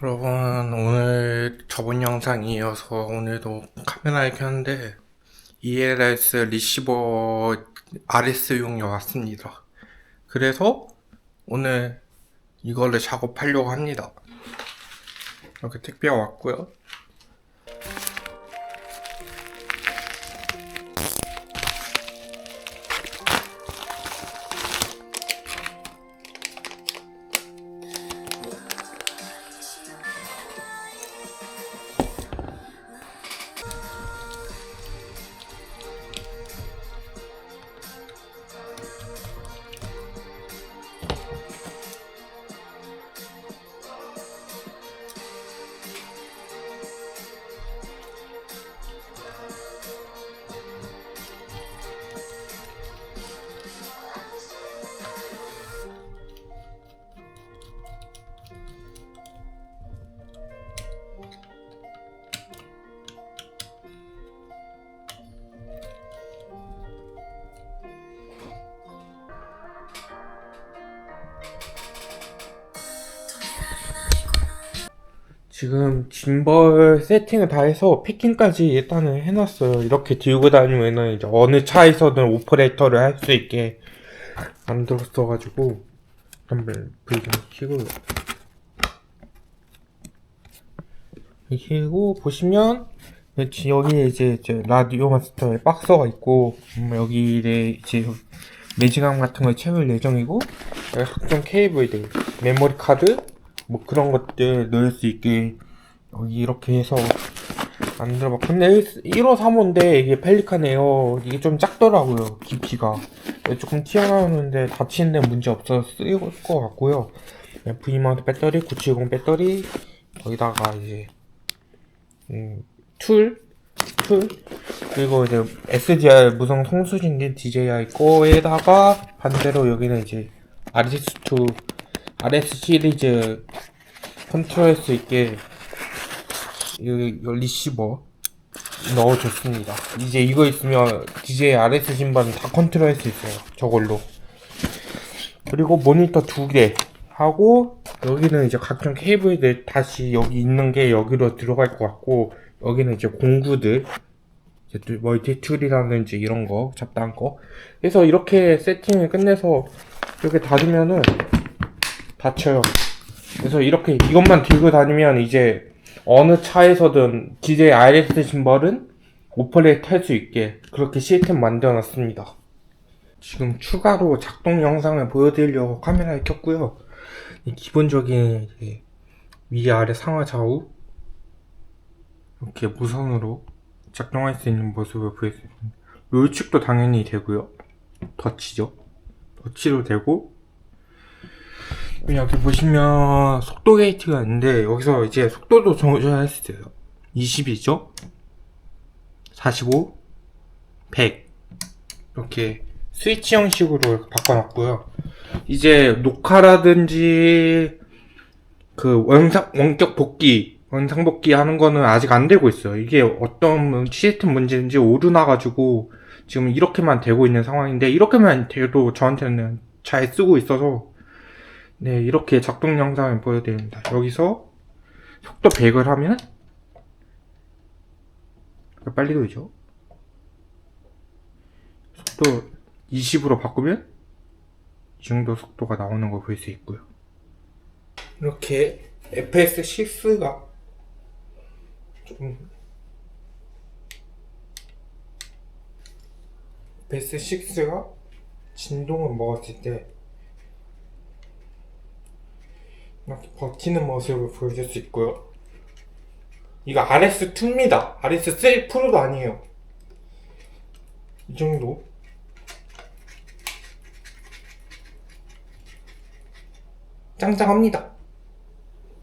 여러분 오늘 저번 영상에 이어서 오늘도 카메라를 켰는데 ELS 리시버 RS용이 왔습니다. 그래서 오늘 이거를 작업하려고 합니다. 이렇게 택배가 왔고요 지금 짐벌 세팅을 다 해서 패킹까지 일단은 해놨어요. 이렇게 들고 다니면은 이제 어느 차에서든 오퍼레이터를 할 수 있게 만들었어가지고 한번 불 좀 켜고 켜고 보시면 여기 여기에 이제, 이제 라디오 마스터의 박스가 있고 음, 여기에 이제 매직함 같은 걸 채울 예정이고 각종 케이블들 메모리 카드 뭐 그런 것들 넣을 수 있게 여기 이렇게 해서 만들어봤 근데 1호 3호인데 이게 펠리칸 에어 이게 좀 작더라고요 깊이가. 조금 튀어나오는데 다치는 데 문제 없어서 쓰일 것 같고요. V마운트 배터리 970 배터리 거기다가 이제 음, 툴, 툴. 그리고 이제 SDR 무선 송수신기 DJI 거에다가 반대로 여기는 이제 RS2 RS 시리즈 컨트롤할 수 있게 여기 요 리시버 넣어줬습니다. 이제 이거 있으면 DJI RS 신발은 다 컨트롤할 수 있어요. 저걸로. 그리고 모니터 두 개 하고 여기는 이제 각종 케이블들 다시 여기 있는 게 여기로 들어갈 것 같고 여기는 이제 공구들 이제 또 멀티 툴이라든지 이런 거 잡다한 거 그래서 이렇게 세팅을 끝내서 이렇게 닫으면은 닫혀요. 그래서 이렇게 이것만 들고 다니면 이제 어느 차에서든 DJI RS 짐벌은 오퍼레이트 할 수 있게 그렇게 시스템 만들어 놨습니다. 지금 추가로 작동 영상을 보여드리려고 카메라를 켰고요. 이 기본적인 위 아래 상하 좌우 이렇게 무선으로 작동할 수 있는 모습을 보여드립니다. 롤축도 당연히 되고요. 덧치죠. 덧치도 되고 여기 보시면 속도 게이트가 있는데 여기서 이제 속도도 조절할 수 있어요. 20이죠? 45 100 이렇게 스위치 형식으로 바꿔놨고요. 이제 녹화라든지 그 원상 원격 복귀 원상 복귀 하는 거는 아직 안 되고 있어요. 이게 어떤 시스템 문제인지 오류나가지고 지금 이렇게만 되고 있는 상황인데 이렇게만 돼도 저한테는 잘 쓰고 있어서 네, 이렇게 작동 영상을 보여드립니다. 여기서 속도 100을 하면 빨리 돌죠. 속도 20으로 바꾸면 이 정도 속도가 나오는 걸 볼 수 있고요. 이렇게 FS6가 좀 FS6가 진동을 먹었을 때 이렇게 버티는 모습을 보여줄 수 있고요. 이거 RS2입니다. RS3 프로도 아니에요. 이 정도. 짱짱합니다.